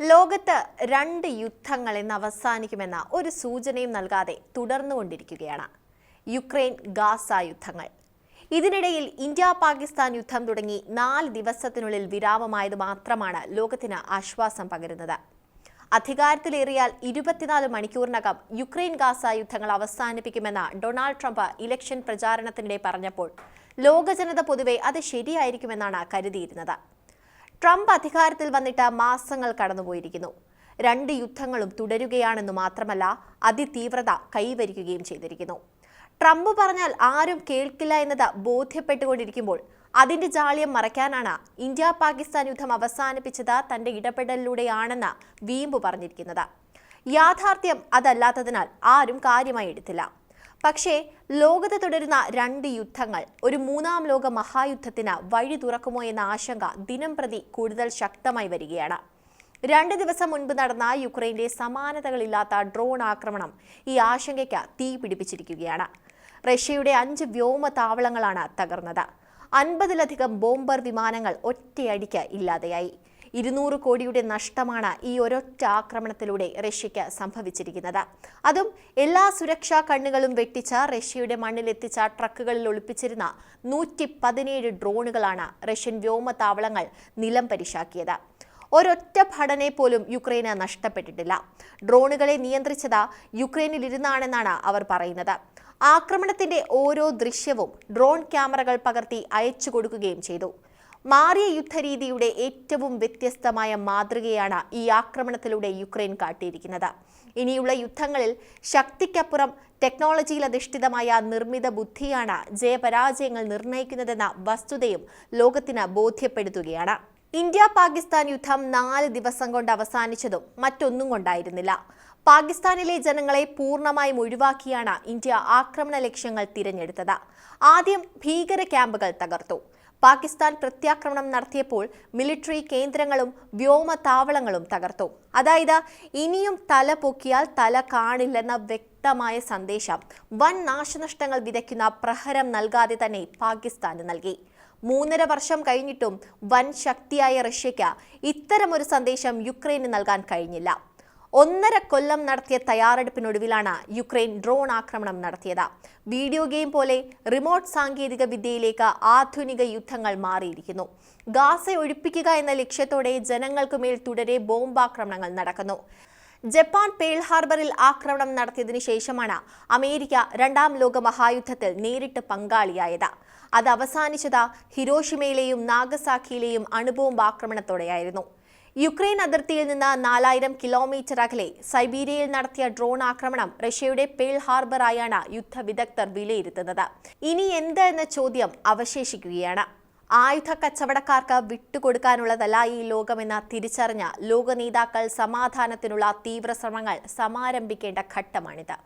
ലോകത്ത് രണ്ട് യുദ്ധങ്ങൾ ഇന്ന് അവസാനിക്കുമെന്ന ഒരു സൂചനയും നൽകാതെ തുടർന്നുകൊണ്ടിരിക്കുകയാണ്. യുക്രൈൻ ഗാസ യുദ്ധങ്ങൾ. ഇതിനിടയിൽ ഇന്ത്യ പാകിസ്ഥാൻ യുദ്ധം തുടങ്ങി നാല് ദിവസത്തിനുള്ളിൽ വിരാമമായത് മാത്രമാണ് ലോകത്തിന് ആശ്വാസം പകരുന്നത്. അധികാരത്തിലേറിയാൽ ഇരുപത്തിനാല് മണിക്കൂറിനകം യുക്രൈൻ ഗാസ യുദ്ധങ്ങൾ അവസാനിപ്പിക്കുമെന്ന ഡൊണാൾഡ് ട്രംപ് ഇലക്ഷൻ പ്രചാരണത്തിനിടെ പറഞ്ഞപ്പോൾ ലോകജനത പൊതുവെ അത് ശരിയായിരിക്കുമെന്നാണ് കരുതിയിരുന്നത്. ട്രംപ് അധികാരത്തിൽ വന്നിട്ട് മാസങ്ങൾ കടന്നുപോയിരിക്കുന്നു. രണ്ട് യുദ്ധങ്ങളും തുടരുകയാണെന്ന് മാത്രമല്ല അതിതീവ്രത കൈവരിക്കുകയും ചെയ്തിരിക്കുന്നു. ട്രംപ് പറഞ്ഞാൽ ആരും കേൾക്കില്ല എന്നത് ബോധ്യപ്പെട്ടുകൊണ്ടിരിക്കുമ്പോൾ അതിന്റെ ജാള്യം മറയ്ക്കാനാണ് ഇന്ത്യ പാകിസ്ഥാൻ യുദ്ധം അവസാനിപ്പിച്ചത് തന്റെ ഇടപെടലിലൂടെയാണെന്ന് വീമ്പ് പറഞ്ഞിരിക്കുന്നത്. യാഥാർത്ഥ്യം അതല്ലാത്തതിനാൽ ആരും കാര്യമായി എടുത്തില്ല. പക്ഷേ ലോകത്ത് തുടരുന്ന രണ്ട് യുദ്ധങ്ങൾ ഒരു മൂന്നാം ലോക മഹായുദ്ധത്തിന് വഴി തുറക്കുമോ എന്ന ആശങ്ക ദിനം പ്രതി കൂടുതൽ ശക്തമായി വരികയാണ്. രണ്ട് ദിവസം മുൻപ് നടന്ന യുക്രൈന്റെ സമാനതകളില്ലാത്ത ഡ്രോൺ ആക്രമണം ഈ ആശങ്കയ്ക്ക് തീ പിടിപ്പിച്ചിരിക്കുകയാണ്. റഷ്യയുടെ അഞ്ച് വ്യോമ താവളങ്ങളാണ് തകർന്നത്. അൻപതിലധികം ബോംബർ വിമാനങ്ങൾ ഒറ്റയടിക്ക് ഇല്ലാതെയായി. ഇരുന്നൂറ് കോടിയുടെ നഷ്ടമാണ് ഈ ഒരൊറ്റ ആക്രമണത്തിലൂടെ റഷ്യയ്ക്ക് സംഭവിച്ചിരിക്കുന്നത്. അതും എല്ലാ സുരക്ഷാ കണ്ണുകളും വെട്ടിച്ച റഷ്യയുടെ മണ്ണിലെത്തിച്ച ട്രക്കുകളിൽ ഒളിപ്പിച്ചിരുന്ന നൂറ്റി പതിനേഴ് ഡ്രോണുകളാണ് റഷ്യൻ വ്യോമതാവളങ്ങൾ നിലം പരിശാക്കിയത്. ഒരൊറ്റ ഭടനെ പോലും യുക്രൈന് നഷ്ടപ്പെട്ടിട്ടില്ല. ഡ്രോണുകളെ നിയന്ത്രിച്ചത് യുക്രൈനിലിരുന്നാണെന്നാണ് അവർ പറയുന്നത്. ആക്രമണത്തിന്റെ ഓരോ ദൃശ്യവും ഡ്രോൺ ക്യാമറകൾ പകർത്തി അയച്ചു കൊടുക്കുകയും ചെയ്തു. മാറിയ യുദ്ധരീതിയുടെ ഏറ്റവും വ്യത്യസ്തമായ മാതൃകയാണ് ഈ ആക്രമണത്തിലൂടെ യുക്രൈൻ കാട്ടിയിരിക്കുന്നത്. ഇനിയുള്ള യുദ്ധങ്ങളിൽ ശക്തിക്കപ്പുറം ടെക്നോളജിയിൽ അധിഷ്ഠിതമായ നിർമ്മിത ബുദ്ധിയാണ് ജയപരാജയങ്ങൾ നിർണയിക്കുന്നതെന്ന വസ്തുതയും ലോകത്തിന് ബോധ്യപ്പെടുത്തുകയാണ്. ഇന്ത്യ പാകിസ്ഥാൻ യുദ്ധം നാല് ദിവസം കൊണ്ട് അവസാനിച്ചതും മറ്റൊന്നും കൊണ്ടായിരുന്നില്ല. പാകിസ്ഥാനിലെ ജനങ്ങളെ പൂർണമായും ഒഴിവാക്കിയാണ് ഇന്ത്യ ആക്രമണ ലക്ഷ്യങ്ങൾ തിരഞ്ഞെടുത്തത്. ആദ്യം ഭീകര ക്യാമ്പുകൾ തകർത്തു. പാകിസ്ഥാൻ പ്രത്യാക്രമണം നടത്തിയപ്പോൾ മിലിറ്ററി കേന്ദ്രങ്ങളും വ്യോമ താവളങ്ങളും തകർത്തു. അതായത് ഇനിയും തല പൊക്കിയാൽ തല കാണില്ലെന്ന വ്യക്തമായ സന്ദേശം വൻ നാശനഷ്ടങ്ങൾ വിതയ്ക്കുന്ന പ്രഹരം നൽകാതെ തന്നെ പാകിസ്ഥാന് നൽകി. മൂന്നര വർഷം കഴിഞ്ഞിട്ടും വൻ ശക്തിയായ റഷ്യയ്ക്ക് ഇത്തരമൊരു സന്ദേശം യുക്രൈന് നൽകാൻ കഴിഞ്ഞില്ല. ഒന്നര കൊല്ലം നടത്തിയ തയ്യാറെടുപ്പിനൊടുവിലാണ് യുക്രൈൻ ഡ്രോൺ ആക്രമണം നടത്തിയത്. വീഡിയോ ഗെയിം പോലെ റിമോട്ട് സാങ്കേതിക വിദ്യയിലേക്ക് ആധുനിക യുദ്ധങ്ങൾ മാറിയിരിക്കുന്നു. ഗാസ ഒഴിപ്പിക്കുക എന്ന ലക്ഷ്യത്തോടെ ജനങ്ങൾക്കുമേൽ തുടരെ ബോംബാക്രമണങ്ങൾ നടക്കുന്നു. ജപ്പാൻ പേൾ ഹാർബറിൽ ആക്രമണം നടത്തിയതിനു ശേഷമാണ് അമേരിക്ക രണ്ടാം ലോക മഹായുദ്ധത്തിൽ നേരിട്ട് പങ്കാളിയായത്. അത് അവസാനിച്ചത് ഹിരോഷിമയിലെയും നാഗസാക്കിയിലെയും അണുബോംബ് ആക്രമണത്തോടെയായിരുന്നു യുക്രൈൻ അതിർത്തിയിൽ നിന്ന് നാലായിരം കിലോമീറ്റർ അകലെ സൈബീരിയയിൽ നടത്തിയ ഡ്രോൺ ആക്രമണം റഷ്യയുടെ പേൾ ഹാർബറായാണ് യുദ്ധ വിദഗ്ധർ വിലയിരുത്തുന്നത്. ഇനി എന്ത് എന്ന ചോദ്യം അവശേഷിക്കുകയാണ്. ആയുധ കച്ചവടക്കാർക്ക് വിട്ടുകൊടുക്കാനുള്ളതല്ല ഈ ലോകമെന്ന് തിരിച്ചറിഞ്ഞ ലോക നേതാക്കൾ സമാധാനത്തിനുള്ള തീവ്ര ശ്രമങ്ങൾ സമാരംഭിക്കേണ്ട ഘട്ടമാണിത്.